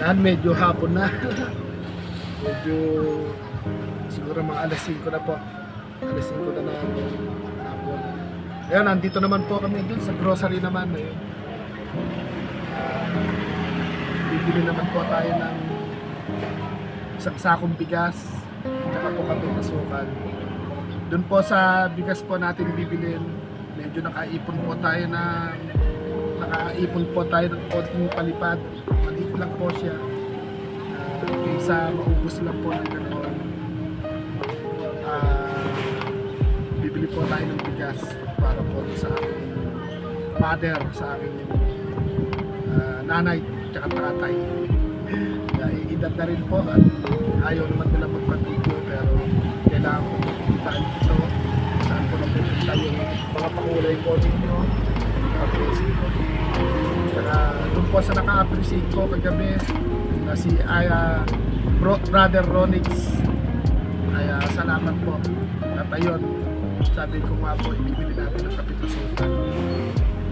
Yan, medyo hapon na. medyo siguro mga alas 5 na po. Alas 5 na na hapon. Ayan, nandito naman po kami dun sa grocery naman. Ayun. Ah, bibili naman po tayo ng isang sakong bigas. Tsaka po kami kasukan. Doon po sa bigas po natin bibilin, medyo nakaipon po tayo ng nakaipon po tayo ng konting palipad. Maliit lang po siya. Ah, kaysa maubos lang po ng ganoon. Ah, bibili po tayo ng bigas para po sa aking mother, sa aking ah, nanay, tsaka tatay. Edad na rin po at ayaw naman nila magpatulog pero kailangan ko pupuntahan dito saan po napupunta yung mga pakulay po ninyo ko Tsaka doon po sa naka-appreciate ko kagabi na si Aya Bro, Brother Ronix. Ay ah, salamat po. At ayun sabi ko nga po ibibili natin ng kapitusutan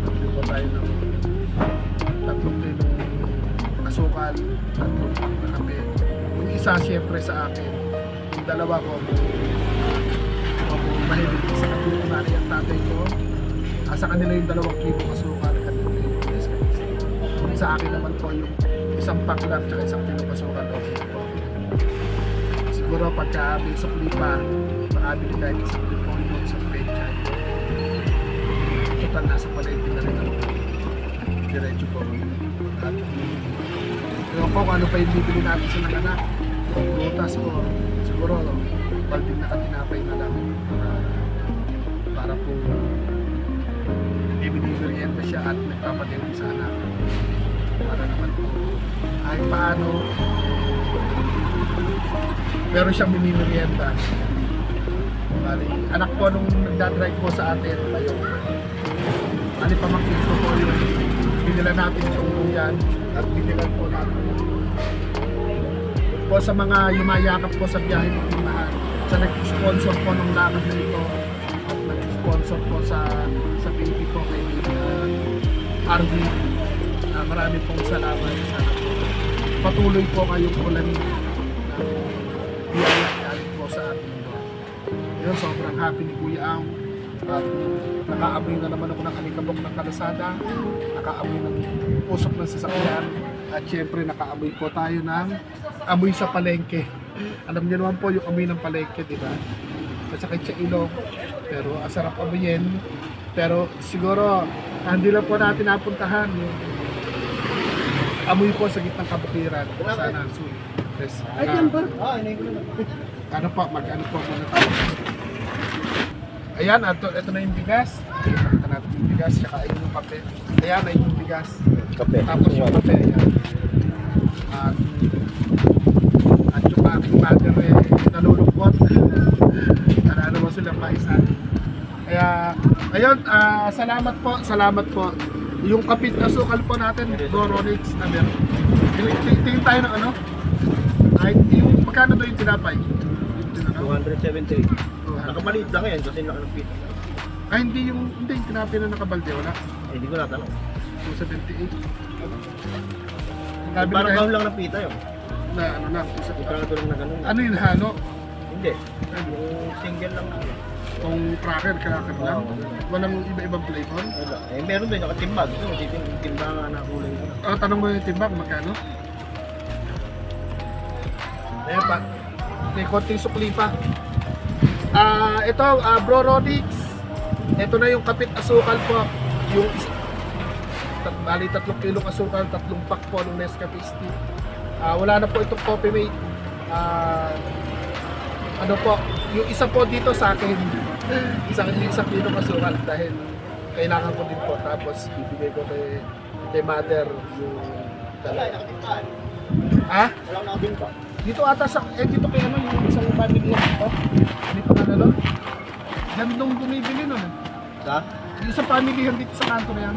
bibili po tayo ng tatlong kilong asukal tatlong pack na kape. Yung isa syempre sa akin. Yung dalawa ko ako mahilig sa kapito na ang tatay ko Ah, sa kanila yung dalawang kilo asukal sa akin naman po yung isang lang tsaka isang asukal okay na po siguro pagka may sukli pa makabili kahit isang lipondo isang pechay total nasa palengke na rin ako. Diretso po. At ewan ko kung ano pa yung bibili natin sa mga anak prutas ko siguro balding nakatinapay na lang. Para, para po ibinibirienta siya at nagpapadente sa anak para naman po kahit paano meron siyang minimerienda. Bali, anak po nung nagdadrive po sa atin tayo Bali pamangkin ko po yun. Binila natin itong yan at binilan po natin. Po sa mga yumayakap po sa biyahe ng timahan sa nag-sponsor po ng lakad na ito nag-sponsor po sa sa baby po kay uh, RV Ah, marami pong salamat. Po patuloy po kayong ulan ng biyaya po sa ating yun sobrang happy ni Kuya Ang. At nakaamoy na naman ako ng alikabok ng kalasada. Nakaamoy ng usok ng sasakyan. At syempre nakaamoy po tayo ng amoy sa palengke. Alam niyo naman po yung amoy ng palengke di ba? Masakit sa ilong. Pero asarap amoyin. Pero siguro hindi lang po natin napuntahan amoy po sa gitnang kabukiran sana so, yes, Ay, ah, yan ba? Ah, na. ano po, mag-ano po muna tayo. Ayan, ito, ito na yung bigas. Pakita natin yung bigas, saka ayun yung kape. Ayan, ayun yung bigas. Kape. Tapos yung kape, ayan. At, at yung aking mother eh, nalulungkot. Para naman silang maisa. Kaya, ayun, ah, salamat po, salamat po. Yung kapit na sukal po natin, Goronix na meron. Tingin tayo ng ano? Ay, yung, magkano daw yung tinapay? Yung tinapay? 270. Oh, Nakapaliit lang yan kasi pita. Ay, hindi yung, hindi yung tinapay na nakabalde, wala. Eh, hindi ko natanong. 278. Sabi Parang na gawin lang ng pita yun. na, ano na, Yung 278. parang tulong na ganun. Ano yung halo? Hindi. Yung single lang. Kung cracker, cracker lang. Walang iba-ibang flavor. Wala. Eh, meron din nakatimbag. Yung titim, timbangan na kulay. Oh, tanong mo yung timbang, magkano? Ayan pa. May konting sukli pa. Ah, ito, ah, Bro Rodix. Ito na yung kapit asukal po. Yung isa, tat, bali tatlong kilong asukal, tatlong pack po ng Nescafe stick. Ah, wala na po itong coffee mate. Ah, ano po, yung isa po dito sa akin. Isang, isang kilong asukal dahil kailangan ko din po. Tapos bibigay ko kay, kay mother yung dalawa. Ah? Walang nakabing pa. Dito ata sa, eh dito kay ano, yung isang family yan dito. Ka na nun. Gandong bumibili nun. Sa? Yung isang family yan dito sa kanto na yan.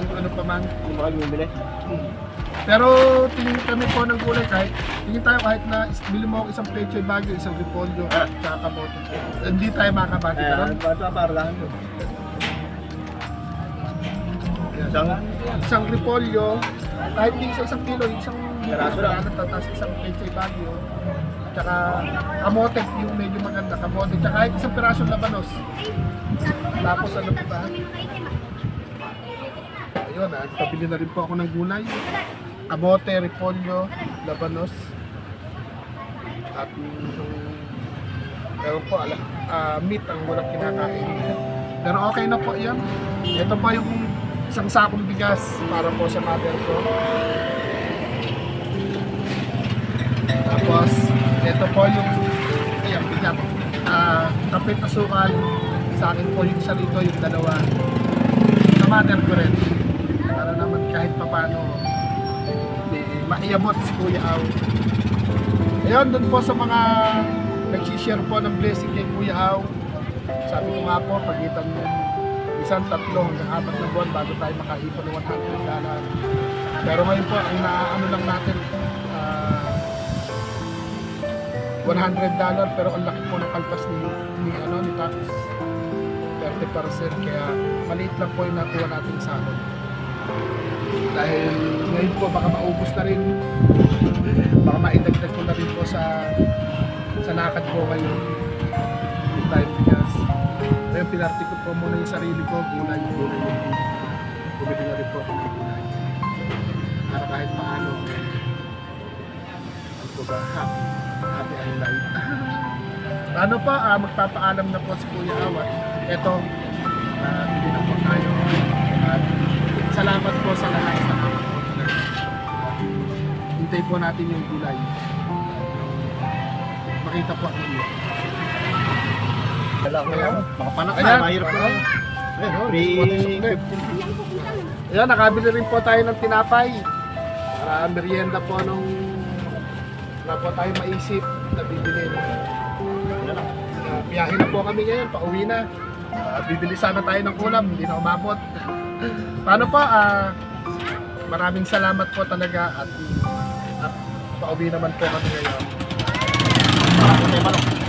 Yung ano pa man. Yung mga bumibili. Hmm. Pero tingin kami po ng gulay kahit tingin tayo kahit na is- bili mo ako isang pecho bagyo, isang repolyo, Ah. tsaka kamote. Hindi tayo makakabati ka ano ba ito? Para lang yun. Isang isang repolyo, kahit di isa isang kilo, isang Piraso lang. tapos isang peche bagyo, tsaka kamote, yung medyo maganda, kamote, tsaka kahit isang pirasong labanos. Tapos ano pa ba? Ayun, ah, pabili na rin po ako ng gulay. Kamote, repolyo, labanos. At ewan po, ala, ah, meat ang walang kinakain. Pero okay na po yan. Ito pa yung isang sakong bigas para po sa mother ko. Tapos, ito po yung ayan, bigat. Ah, kapit na sukal. Sa akin po yung isa rito, yung dalawa. Sa mother ko rin. Para naman kahit papano eh, maiabot si Kuya Au. Ayun, dun po sa mga nagsishare po ng blessing kay Kuya Au. Sabi ko nga po, pagitan ng isang tatlo hanggang apat na buwan bago tayo makaipon ng 100 dollar. Pero ngayon po, ang naano lang natin, ah, 100 dollar pero ang laki po ng kaltas ni, ni ano ni tax 30% kaya maliit lang po yung nakuha nating sahod dahil ngayon po baka maubos na rin. Baka maidagdag ko na rin po sa sa lakad ko ngayon. Yung time bigas ngayon pinarty ko po muna yung sarili ko gulay gulay bumili na rin po ako ng gulay. Para kahit paano ano po ba? Happy happy ang life. Ano pa? Ah, magpapaalam na po si Kuya Awat. Eto uh, hindi na po tayo. At salamat po sa lahat. po hintay po natin yung gulay makita po ang inyo Wala ko yan. Makapanak Ayan. na, mahirap. Ayan, Ayun, oh. Ayan, nakabili rin po tayo ng tinapay. Para merienda po nung wala po tayo maisip na bibili. Uh, biyahe na po kami ngayon, pauwi na. Ah, bibili sana tayo ng ulam, hindi na umabot. Paano po? ah maraming salamat po talaga at pauwi naman po kami ngayon. Marami tayo manok.